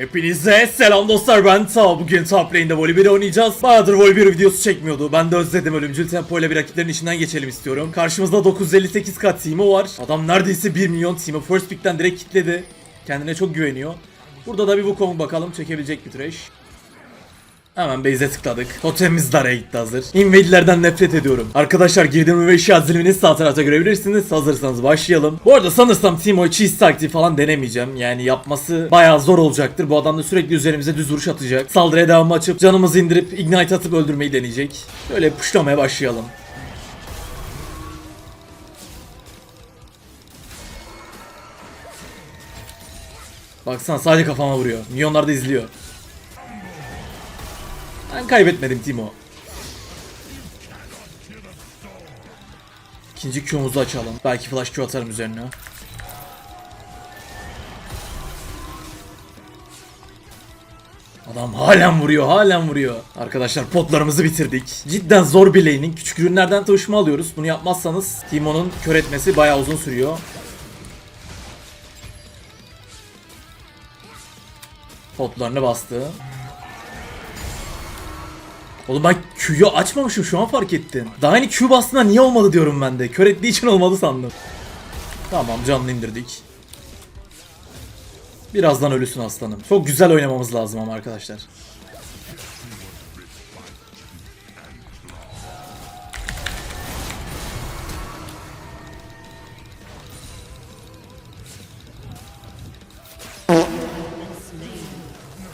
Hepinize selam dostlar ben Ta. Bugün top lane'de Volibear oynayacağız. Bayağıdır Volibear videosu çekmiyordu. Ben de özledim ölümcül tempo ile bir rakiplerin içinden geçelim istiyorum. Karşımızda 958k Timo var. Adam neredeyse 1 milyon Timo. First pick'ten direkt kitledi. Kendine çok güveniyor. Burada da bir Wukong bakalım çekebilecek bir trash. Hemen base'e tıkladık. Totemimiz daraya gitti hazır. Invadilerden nefret ediyorum. Arkadaşlar girdiğim ve eşya dilimini sağ tarafta görebilirsiniz. Hazırsanız başlayalım. Bu arada sanırsam Timo'yu cheese taktiği falan denemeyeceğim. Yani yapması bayağı zor olacaktır. Bu adam da sürekli üzerimize düz vuruş atacak. Saldırıya devam açıp canımızı indirip ignite atıp öldürmeyi deneyecek. Böyle puşlamaya başlayalım. Baksana sadece kafama vuruyor. Milyonlar da izliyor. Ben kaybetmedim Timo. İkinci Q'muzu açalım. Belki flash Q atarım üzerine. Adam halen vuruyor, halen vuruyor. Arkadaşlar potlarımızı bitirdik. Cidden zor bir laning. Küçük ürünlerden taşıma alıyoruz. Bunu yapmazsanız Timo'nun kör etmesi bayağı uzun sürüyor. Potlarını bastı. Oğlum ben Q'yu açmamışım şu an fark ettin. Daha yeni Q bastığında niye olmadı diyorum ben de. Kör ettiği için olmadı sandım. Tamam canlı indirdik. Birazdan ölüsün aslanım. Çok güzel oynamamız lazım ama arkadaşlar.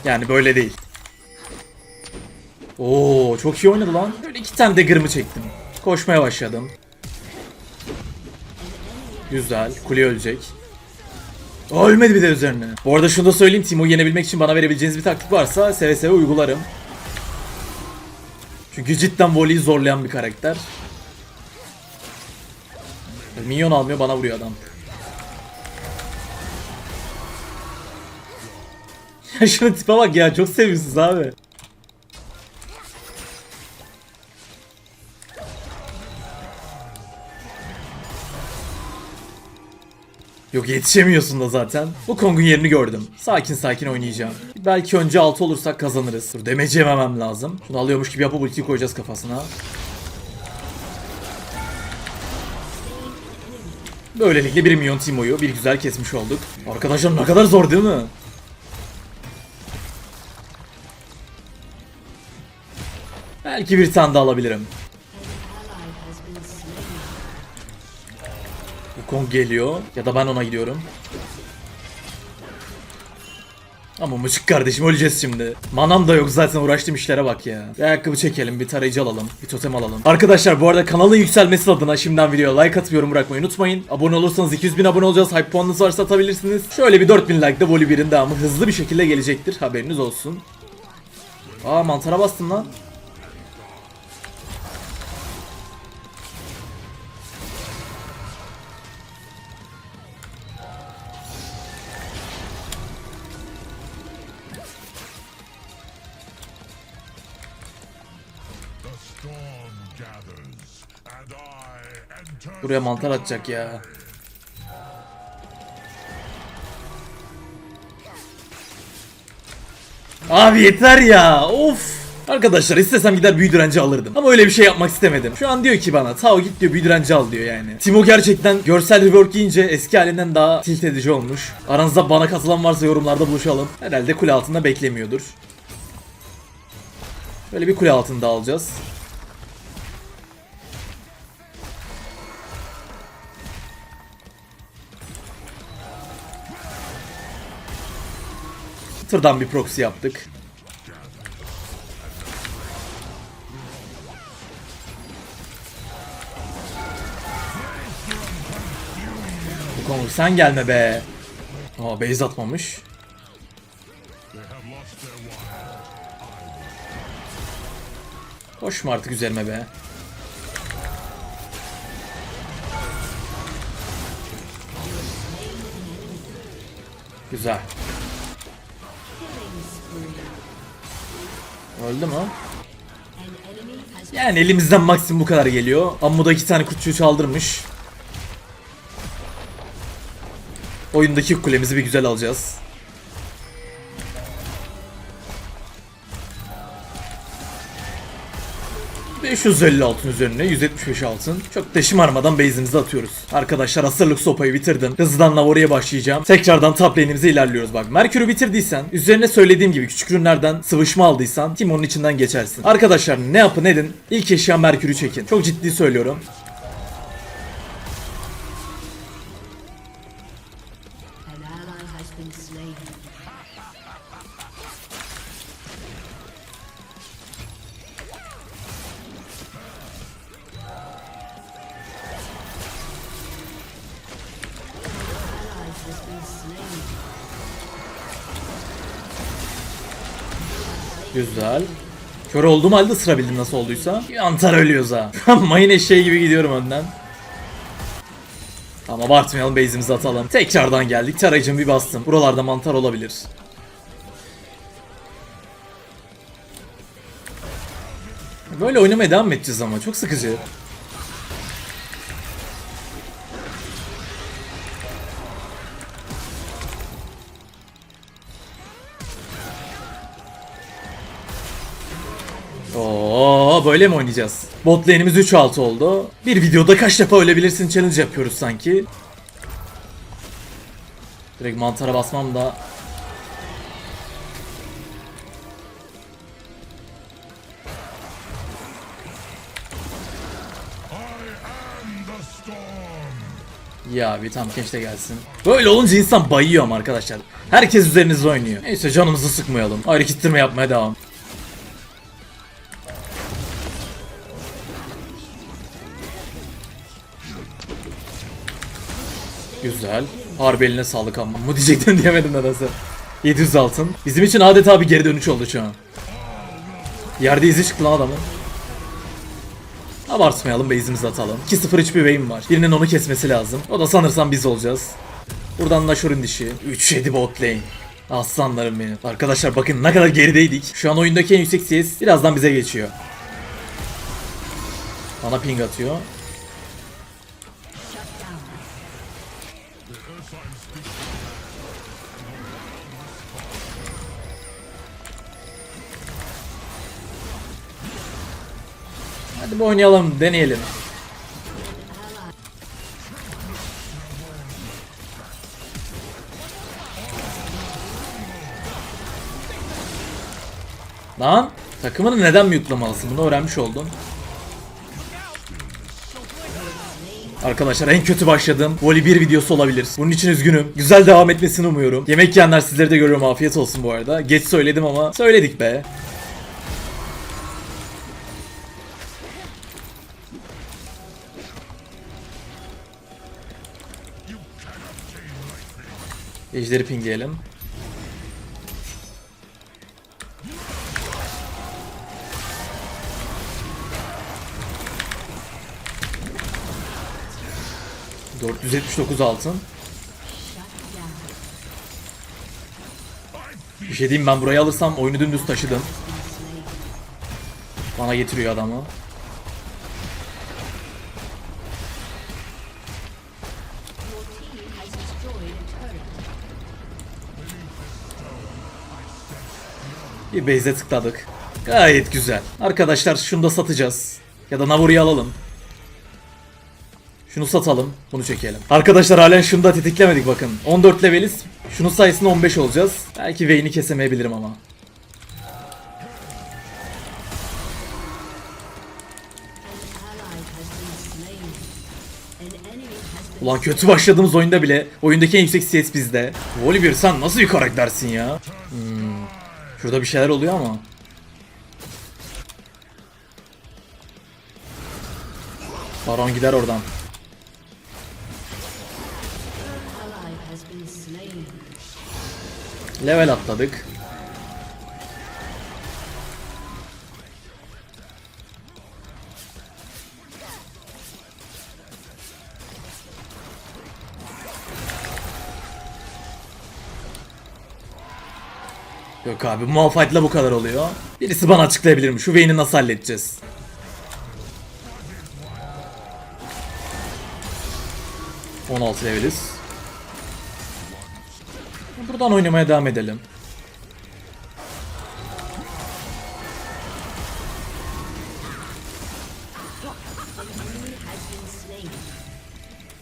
Yani böyle değil. Çok iyi oynadı lan. Böyle iki tane dagger'ımı çektim. Koşmaya başladım. Güzel. Kule ölecek. Ölmedi bir de üzerine. Bu arada şunu da söyleyeyim. Timo'yu yenebilmek için bana verebileceğiniz bir taktik varsa seve seve uygularım. Çünkü cidden voleyi zorlayan bir karakter. Minyon almıyor bana vuruyor adam. Ya şuna tipe bak ya çok seviyorsunuz abi. Yok yetişemiyorsun da zaten. Bu Kong'un yerini gördüm. Sakin sakin oynayacağım. Belki önce 6 olursak kazanırız. Dur demeci yememem lazım. Şunu alıyormuş gibi yapıp ultiyi koyacağız kafasına. Böylelikle 1 milyon Timo'yu bir güzel kesmiş olduk. Arkadaşlar ne kadar zor değil mi? Belki bir tane daha alabilirim. Wukong geliyor ya da ben ona gidiyorum. Ama mıçık kardeşim öleceğiz şimdi. Manam da yok zaten uğraştığım işlere bak ya. Bir ayakkabı çekelim, bir tarayıcı alalım, bir totem alalım. Arkadaşlar bu arada kanalın yükselmesi adına şimdiden videoya like atıp yorum bırakmayı unutmayın. Abone olursanız 200 bin abone olacağız. Hype puanınız varsa atabilirsiniz. Şöyle bir 4000 like de Voli 1'in devamı hızlı bir şekilde gelecektir. Haberiniz olsun. Aa mantara bastım lan. Buraya mantar atacak ya. Abi yeter ya. Of. Arkadaşlar istesem gider büyü direnci alırdım. Ama öyle bir şey yapmak istemedim. Şu an diyor ki bana Tao git diyor büyü direnci al diyor yani. Timo gerçekten görsel rework yiyince eski halinden daha tilt edici olmuş. Aranızda bana katılan varsa yorumlarda buluşalım. Herhalde kule altında beklemiyordur. Böyle bir kule altında alacağız. Tırdan bir proxy yaptık. Bu konu sen gelme be. Aa base atmamış. Koşma artık üzerime be. Güzel. Öldü mü? Yani elimizden maksimum bu kadar geliyor. Amma da iki tane kutçuyu çaldırmış. Oyundaki kulemizi bir güzel alacağız. 550 altın üzerine 175 altın. Çok da şımarmadan base'imizi atıyoruz. Arkadaşlar asırlık sopayı bitirdim. Hızlıdan Navori'ye başlayacağım. Tekrardan top lane'imize ilerliyoruz bak. Merkür'ü bitirdiysen, üzerine söylediğim gibi küçük ürünlerden sıvışma aldıysan Timon'un içinden geçersin. Arkadaşlar ne yapın edin ilk eşya Merkür'ü çekin. Çok ciddi söylüyorum. Kör olduğum halde ısırabildim nasıl olduysa. Yantar ölüyoruz ha. Mayın eşeği gibi gidiyorum önden. Ama abartmayalım base'imizi atalım. Tekrardan geldik. Tarayıcımı bir bastım. Buralarda mantar olabilir. Böyle oynamaya devam edeceğiz ama çok sıkıcı. Böyle mi oynayacağız? Bot lane'imiz 3-6 oldu. Bir videoda kaç defa ölebilirsin challenge yapıyoruz sanki. Direkt mantara basmam da. Ya bir tam keşke gelsin. Böyle olunca insan bayıyor ama arkadaşlar. Herkes üzerinizde oynuyor. Neyse canımızı sıkmayalım. Ayrı yapmaya devam. Güzel. Harbi eline sağlık ama. Bu diyecektim diyemedim nedense. 700 altın. Bizim için adeta bir geri dönüş oldu şu an. Yerde izi çıktı lan adamın. Abartmayalım base'imizi atalım. 2-0 hiçbir Vayne var. Birinin onu kesmesi lazım. O da sanırsam biz olacağız. Buradan Nashor'un dişi. 3-7 bot lane. Aslanlarım benim. Arkadaşlar bakın ne kadar gerideydik. Şu an oyundaki en yüksek CS birazdan bize geçiyor. Bana ping atıyor. Bir oynayalım, deneyelim. Lan takımını neden mute'lamalısın bunu öğrenmiş oldum. Arkadaşlar en kötü başladığım Voli 1 videosu olabilir. Bunun için üzgünüm. Güzel devam etmesini umuyorum. Yemek yiyenler sizleri de görüyorum afiyet olsun bu arada. Geç söyledim ama söyledik be. Ejderi pingleyelim. ...479 altın. Bir şey diyeyim ben burayı alırsam oyunu dümdüz taşıdım. Bana getiriyor adamı. Bir base'e tıkladık. Gayet güzel. Arkadaşlar şunu da satacağız. Ya da Navori'yi alalım. Şunu satalım. Bunu çekelim. Arkadaşlar halen şunu da tetiklemedik bakın. 14 leveliz. Şunun sayesinde 15 olacağız. Belki Vayne'i kesemeyebilirim ama. Ulan kötü başladığımız oyunda bile oyundaki en yüksek CS bizde. Volibear sen nasıl bir karaktersin ya? Hmm. Şurada bir şeyler oluyor ama. Baron gider oradan. Level atladık. Yok abi Malphite'la bu kadar oluyor. Birisi bana açıklayabilir mi? Şu Vayne'i nasıl halledeceğiz? ...16 leveliz. Buradan oynamaya devam edelim.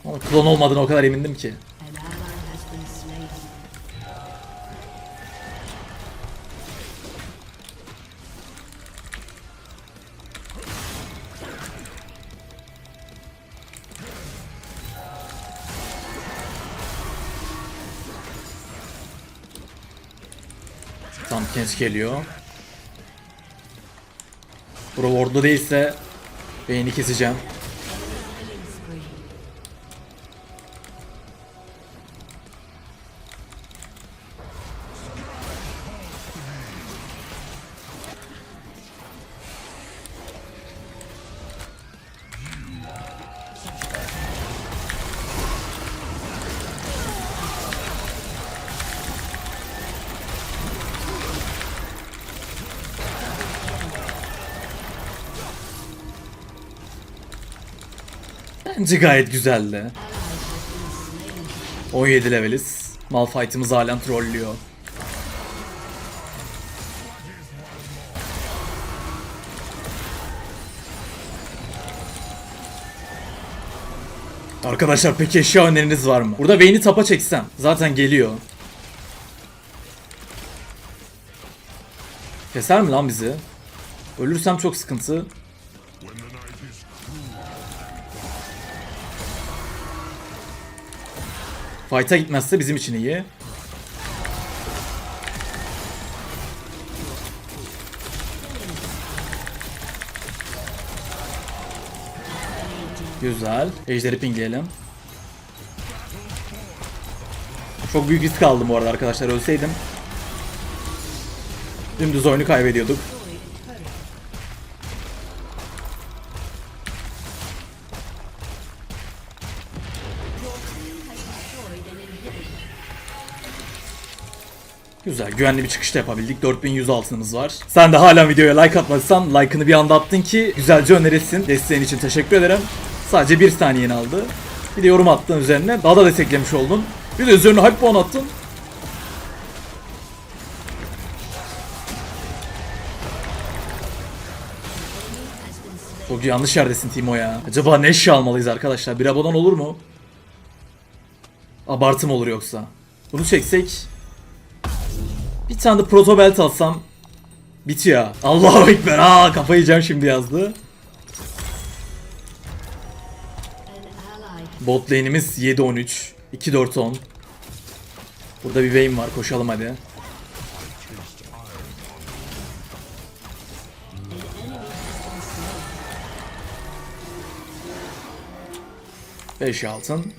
Ama klon olmadığına o kadar emindim ki. Kens geliyor. Bro wardlu değilse beyni keseceğim. Bence gayet güzeldi. 17 leveliz. Malphite'ımız halen trollüyor. Arkadaşlar peki eşya öneriniz var mı? Burada Vayne'i tapa çeksem. Zaten geliyor. Keser mi lan bizi? Ölürsem çok sıkıntı. Fight'a gitmezse bizim için iyi. Güzel. Ejderi pingleyelim. Çok büyük risk aldım bu arada arkadaşlar. Ölseydim. Dümdüz oyunu kaybediyorduk. Güzel, güvenli bir çıkış da yapabildik. 4100 altınımız var. Sen de hala videoya like atmadıysan like'ını bir anda attın ki güzelce önerilsin. Desteğin için teşekkür ederim. Sadece bir saniyeni aldı. Bir de yorum attın üzerine. Daha da desteklemiş oldun. Bir de üzerine hype puan attın. Çok yanlış yerdesin Timo ya. Acaba ne eşya almalıyız arkadaşlar? Bir abonan olur mu? Abartım olur yoksa. Bunu çeksek bir tane de proto belt alsam bitiyor. Allahu ekber. Aa kafayı yiyeceğim şimdi yazdı. Bot lane'imiz 7-13. 2-4-10. Burada bir Vayne var. Koşalım hadi. Beş altın.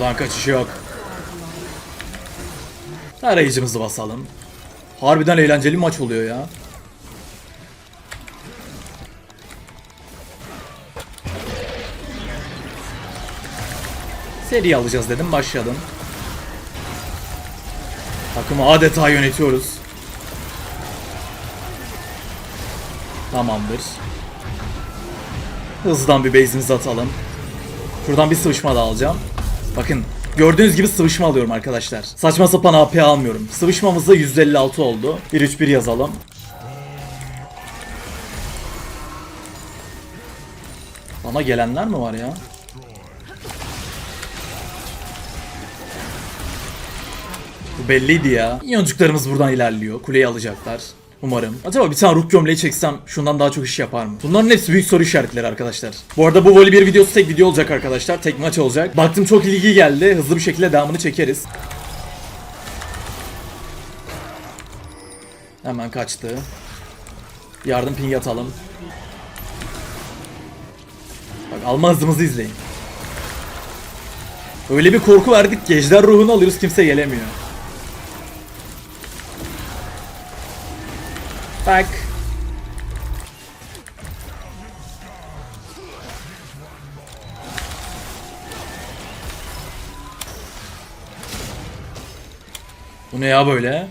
Buradan kaçış yok. Tarayıcımızı basalım. Harbiden eğlenceli maç oluyor ya. Seri alacağız dedim başladım. Takımı adeta yönetiyoruz. Tamamdır. Hızlıdan bir base'imizi atalım. Şuradan bir sıvışma da alacağım. Bakın gördüğünüz gibi sıvışma alıyorum arkadaşlar. Saçma sapan AP almıyorum. Sıvışmamız da 156 oldu. 1-3-1 yazalım. Bana gelenler mi var ya? Bu belliydi ya. Yoncuklarımız buradan ilerliyor. Kuleyi alacaklar. Umarım. Acaba bir tane ruh gömleği çeksem şundan daha çok iş yapar mı? Bunların hepsi büyük soru işaretleri arkadaşlar. Bu arada bu voli bir videosu tek video olacak arkadaşlar. Tek maç olacak. Baktım çok ilgi geldi. Hızlı bir şekilde devamını çekeriz. Hemen kaçtı. Yardım ping atalım. Bak alma hızımızı izleyin. Öyle bir korku verdik ki ejder ruhunu alıyoruz kimse gelemiyor. Bak. Bu ne ya böyle?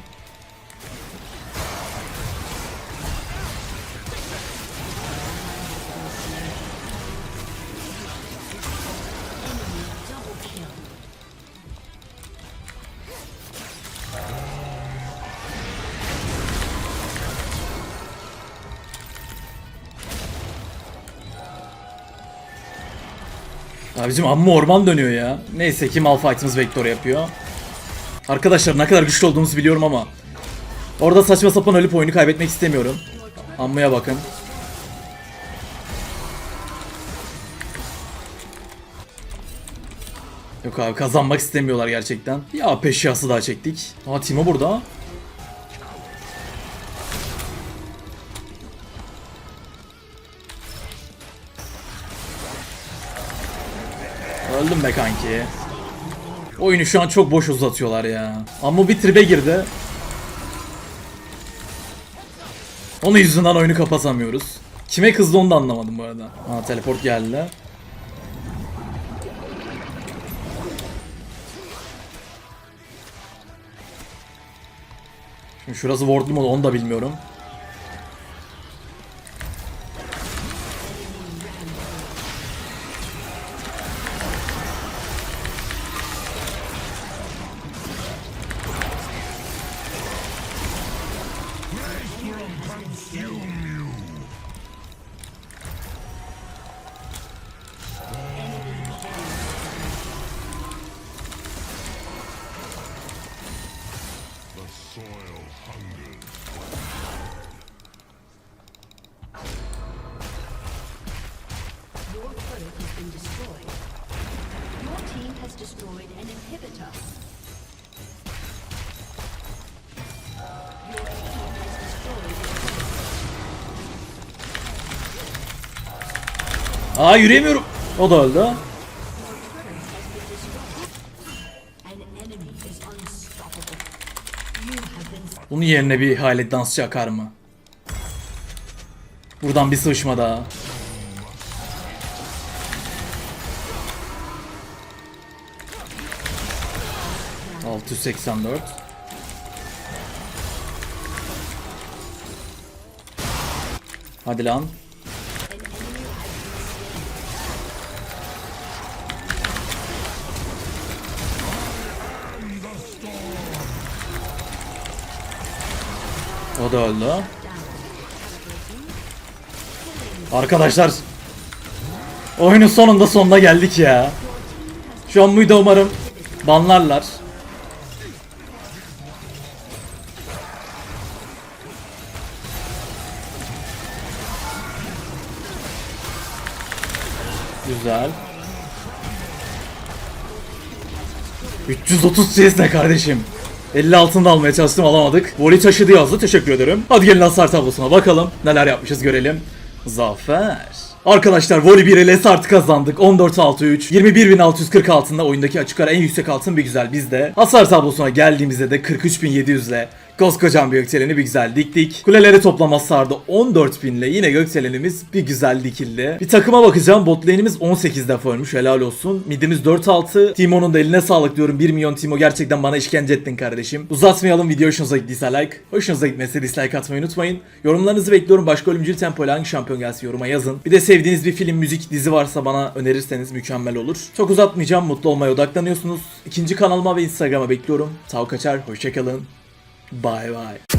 Abicim amma orman dönüyor ya. Neyse ki Malphite'ımız vektör yapıyor. Arkadaşlar ne kadar güçlü olduğumuzu biliyorum ama Orada saçma sapan ölüp oyunu kaybetmek istemiyorum. Ammaya bakın. Yok abi kazanmak istemiyorlar gerçekten. Ya peşyası daha çektik. Aa Timo burada. Öldüm be kanki. Oyunu şu an çok boş uzatıyorlar ya. Ama bir tribe girdi. Onun yüzünden oyunu kapatamıyoruz. Kime kızdı onu da anlamadım bu arada. Ha teleport geldi. Şimdi şurası wardlu mu onu da bilmiyorum. Has destroyed an inhibitor. Your team has destroyed a Aa yürüyemiyorum. O da öldü. Bunun yerine bir halet dansçı akar mı? Buradan bir sıçma daha. Altı yüz seksen dört. Hadi lan. O da öldü. Arkadaşlar Oyunun sonunda sonuna geldik ya. Şu an muydu umarım banlarlar. Güzel. 330 CS ne kardeşim? 50 altında almaya çalıştım alamadık. Voli taşıdı yazdı teşekkür ederim. Hadi gelin hasar tablosuna bakalım. Neler yapmışız görelim. Zafer. Arkadaşlar Voli 1 ile artı kazandık. 14-6-3. 21.640 altında oyundaki açık ara en yüksek altın bir güzel bizde. Hasar tablosuna geldiğimizde de 43.700 ile koskocaman bir gökdeleni bir güzel diktik. Kuleleri toplam hasarda 14.000 ile yine gökdelenimiz bir güzel dikildi. Bir takıma bakacağım. Bot lane'imiz 18 defa ölmüş helal olsun. Midimiz 4-6. Timo'nun da eline sağlık diyorum. 1 milyon Timo gerçekten bana işkence ettin kardeşim. Uzatmayalım video hoşunuza gittiyse like. Hoşunuza gitmese dislike atmayı unutmayın. Yorumlarınızı bekliyorum. Başka ölümcül tempo ile hangi şampiyon gelsin yoruma yazın. Bir de sevdiğiniz bir film, müzik, dizi varsa bana önerirseniz mükemmel olur. Çok uzatmayacağım. Mutlu olmaya odaklanıyorsunuz. İkinci kanalıma ve Instagram'a bekliyorum. Tav kaçar. Hoşçakalın. Bye bye.